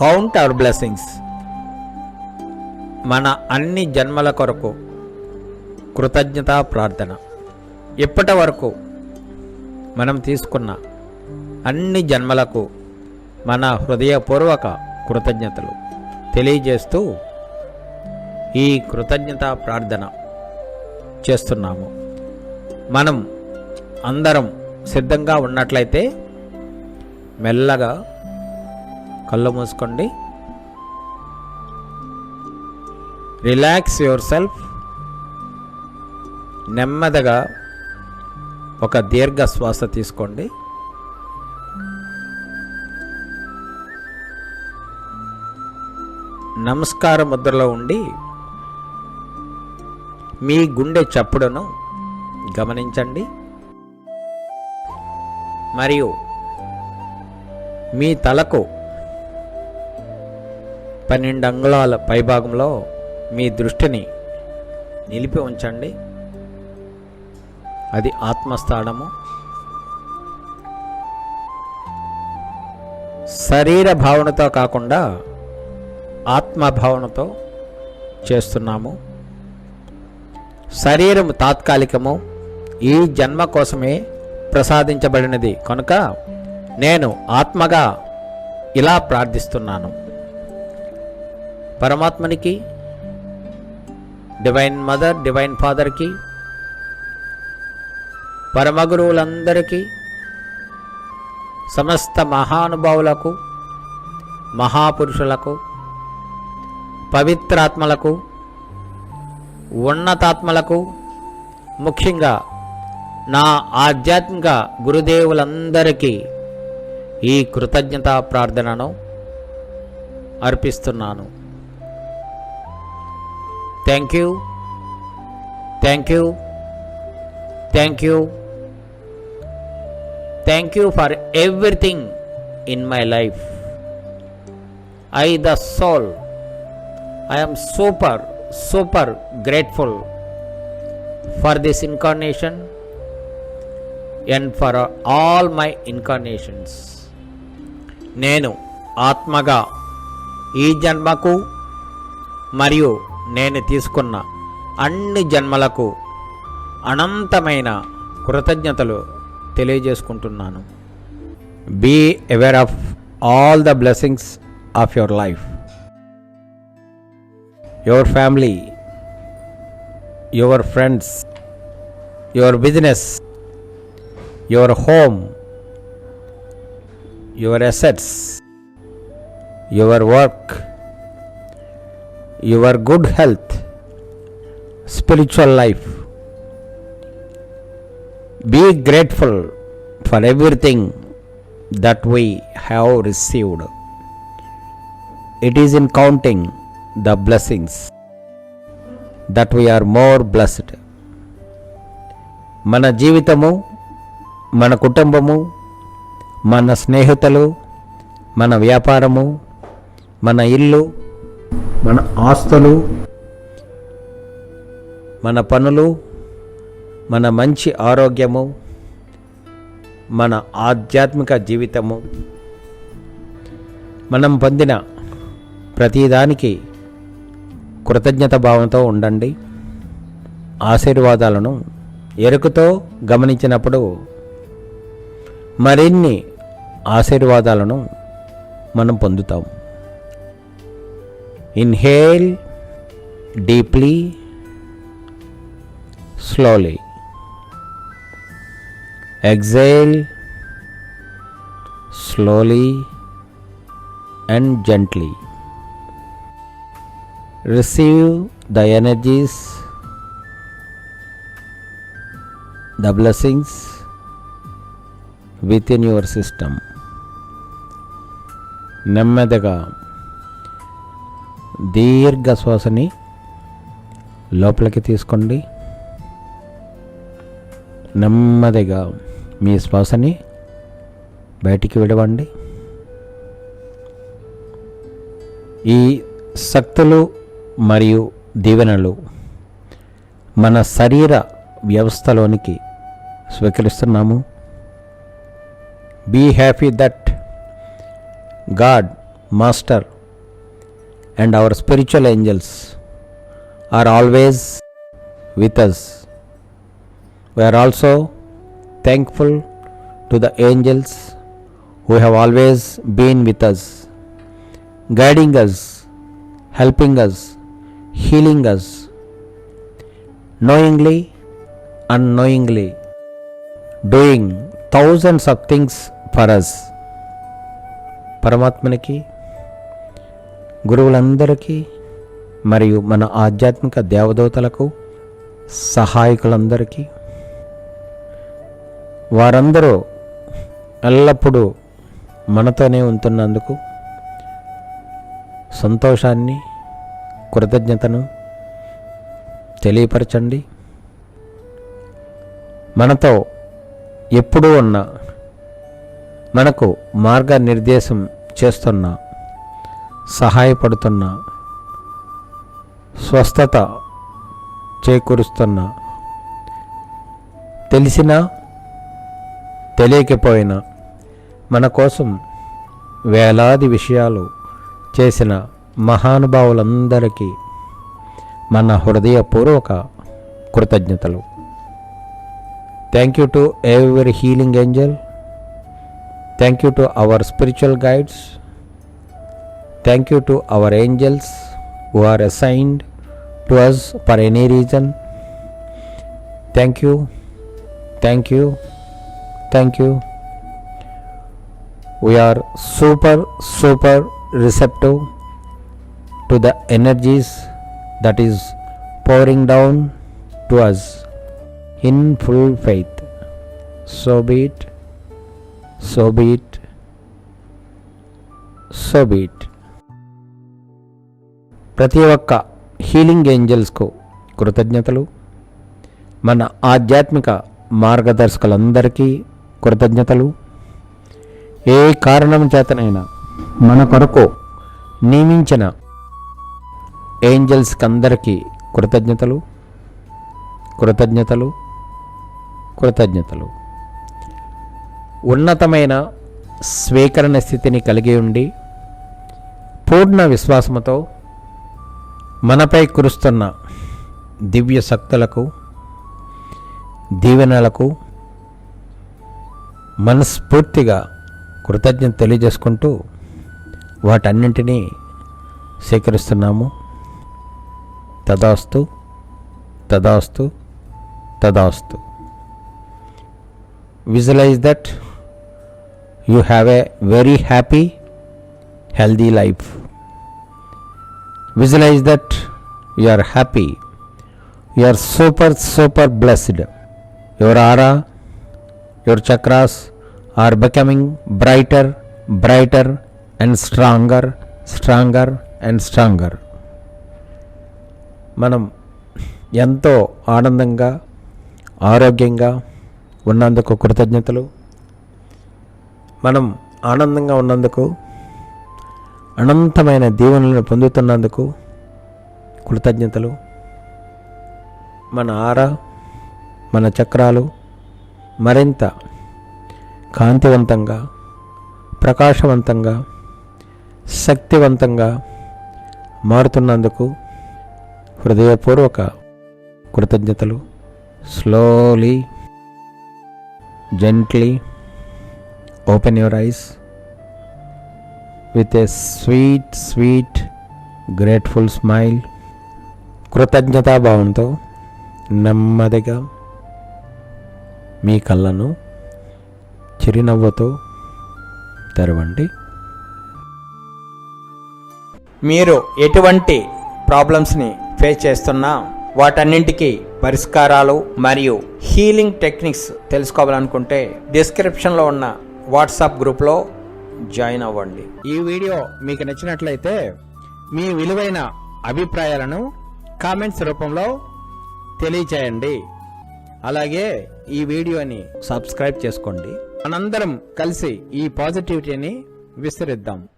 Count our blessings మన అన్ని జన్మల కొరకు కృతజ్ఞతా ప్రార్థన. ఇప్పటి వరకు మనం తీసుకున్న అన్ని జన్మలకు మన హృదయపూర్వక కృతజ్ఞతలు తెలియజేస్తూ ఈ కృతజ్ఞత ప్రార్థన చేస్తున్నాము. మనం అందరం సిద్ధంగా ఉన్నట్లయితే మెల్లగా కళ్ళు మూసుకోండి. రిలాక్స్ యువర్ సెల్ఫ్ నెమ్మదిగా ఒక దీర్ఘ శ్వాస తీసుకోండి. నమస్కార ముద్రలో ఉండి మీ గుండె చప్పుడును గమనించండి. మరియు మీ తలకు పన్నెండు అంగుళాల పైభాగంలో మీ దృష్టిని నిలిపి ఉంచండి. అది ఆత్మస్థానము. శరీర భావనతో కాకుండా ఆత్మభావనతో చేస్తున్నాము. శరీరం తాత్కాలికము. ఈ జన్మ కోసమే ప్రసాదించబడినది. కనుక నేను ఆత్మగా ఇలా ప్రార్థిస్తున్నాను. పరమాత్మనికి డివైన్ మదర్ డివైన్ ఫాదర్కి పరమగురువులందరికీ సమస్త మహానుభావులకు మహాపురుషులకు పవిత్రాత్మలకు ఉన్నతాత్మలకు ముఖ్యంగా నా ఆధ్యాత్మిక గురుదేవులందరికీ ఈ కృతజ్ఞతా ప్రార్థనను అర్పిస్తున్నాను. Thank you thank you thank you thank you for everything in my life I the soul I super super grateful for this incarnation and for all my incarnations నేను ఆత్మగా ఈ జన్మకు మరియు నేను తీసుకున్న అన్ని జన్మలకు అనంతమైన కృతజ్ఞతలు తెలియజేసుకుంటున్నాను. Be aware of all the blessings of your life your family your friends your business your home your assets your work your good health spiritual life. Be grateful for everything that we have received. It is in counting the blessings that we are more blessed. మన జీవితము మన కుటుంబము మన స్నేహితులు మన వ్యాపారము మన ఇల్లు మన ఆస్తులు మన పనులు మన మంచి ఆరోగ్యము మన ఆధ్యాత్మిక జీవితము. మనం పొందిన ప్రతిదానికి కృతజ్ఞత భావంతో ఉండండి. ఆశీర్వాదాలను ఎరుకతో గమనించినప్పుడు మరిన్ని ఆశీర్వాదాలను మనం పొందుతాం. Inhale deeply slowly exhale slowly and gently receive the energies, the blessings within your system. నెమ్మదిగా దీర్ఘ శ్వాసని లోపలికి తీసుకోండి. నెమ్మదిగా మీ శ్వాసని బయటికి విడవండి. ఈ శక్తులు మరియు దీవెనలు మన శరీర వ్యవస్థలోనికి స్వీకరిస్తున్నాము. Be happy that God master And our spiritual angels are always with us. We are also thankful to the angels who have always been with us, guiding us, helping us, healing us, knowingly, unknowingly, doing thousands of things for us. పరమాత్మనికి గురువులందరికీ మరియు మన ఆధ్యాత్మిక దేవదూతలకు సహాయకులందరికీ వారందరూ ఎల్లప్పుడూ మనతోనే ఉంటున్నందుకు సంతోషాన్ని కృతజ్ఞతను తెలియపరచండి. మనతో ఎప్పుడూ ఉన్న మనకు మార్గనిర్దేశం చేస్తున్న సహాయపడుతున్న స్వస్థత చేకూరుస్తున్న తెలిసినా తెలియకపోయినా మన కోసం వేలాది విషయాలు చేసిన మహానుభావులందరికీ మన హృదయపూర్వక కృతజ్ఞతలు. Thank you to every healing angel thank you to our spiritual guides Thank you to our angels who are assigned to us for any reason. Thank you, thank you, thank you. We are super, super receptive to the energies that is pouring down to us in full faith. So be it, so be it, so be it. ప్రతి ఒక్క healing ఏంజల్స్కు కృతజ్ఞతలు. మన ఆధ్యాత్మిక మార్గదర్శకులందరికీ కృతజ్ఞతలు. ఏ కారణం చేతనైనా మన కొరకు నియమించిన ఏంజల్స్కి అందరికీ కృతజ్ఞతలు. కృతజ్ఞతలు. కృతజ్ఞతలు. ఉన్నతమైన స్వీకరణ స్థితిని కలిగి ఉండి పూర్ణ విశ్వాసముతో మనపై కురుస్తున్న దివ్య శక్తులకు దీవెనలకు మనస్ఫూర్తిగా కృతజ్ఞత తెలియజేసుకుంటూ వాటన్నింటినీ సేకరిస్తున్నాము తదాస్తు తదాస్తు తదాస్తు. Visualize that you have a very happy healthy life visualize that you are happy you are super super blessed your aura your chakras are becoming brighter brighter and stronger stronger and stronger మనం ఎంతో ఆనందంగా ఆరోగ్యంగా ఉన్నందుకు కృతజ్ఞతలు మనం ఆనందంగా ఉన్నందుకు అనంతమైన దీవెనలను పొందుతున్నందుకు కృతజ్ఞతలు. మన ఆర మన చక్రాలు మరింత కాంతివంతంగా ప్రకాశవంతంగా శక్తివంతంగా మారుతున్నందుకు హృదయపూర్వక కృతజ్ఞతలు. Slowly gently open your eyes with a sweet sweet grateful smile కృతజ్ఞతాభావంతో నెమ్మదిగా మీ కళ్ళను చిరునవ్వుతో తెరవండి. మీరు ఎటువంటి ప్రాబ్లమ్స్ని ఫేస్ చేస్తున్నా వాటన్నింటికి పరిష్కారాలు మరియు హీలింగ్ టెక్నిక్స్ తెలుసుకోవాలనుకుంటే డిస్క్రిప్షన్లో ఉన్న వాట్సాప్ గ్రూప్లో జాయిన్ అవ్వండి. ఈ వీడియో మీకు నచ్చినట్లయితే మీ విలువైన అభిప్రాయాలను కామెంట్స్ రూపంలో తెలియచేయండి. అలాగే ఈ వీడియోని సబ్స్క్రైబ్ చేసుకోండి. మనందరం కలిసి ఈ పాజిటివిటీని విస్తరిద్దాం.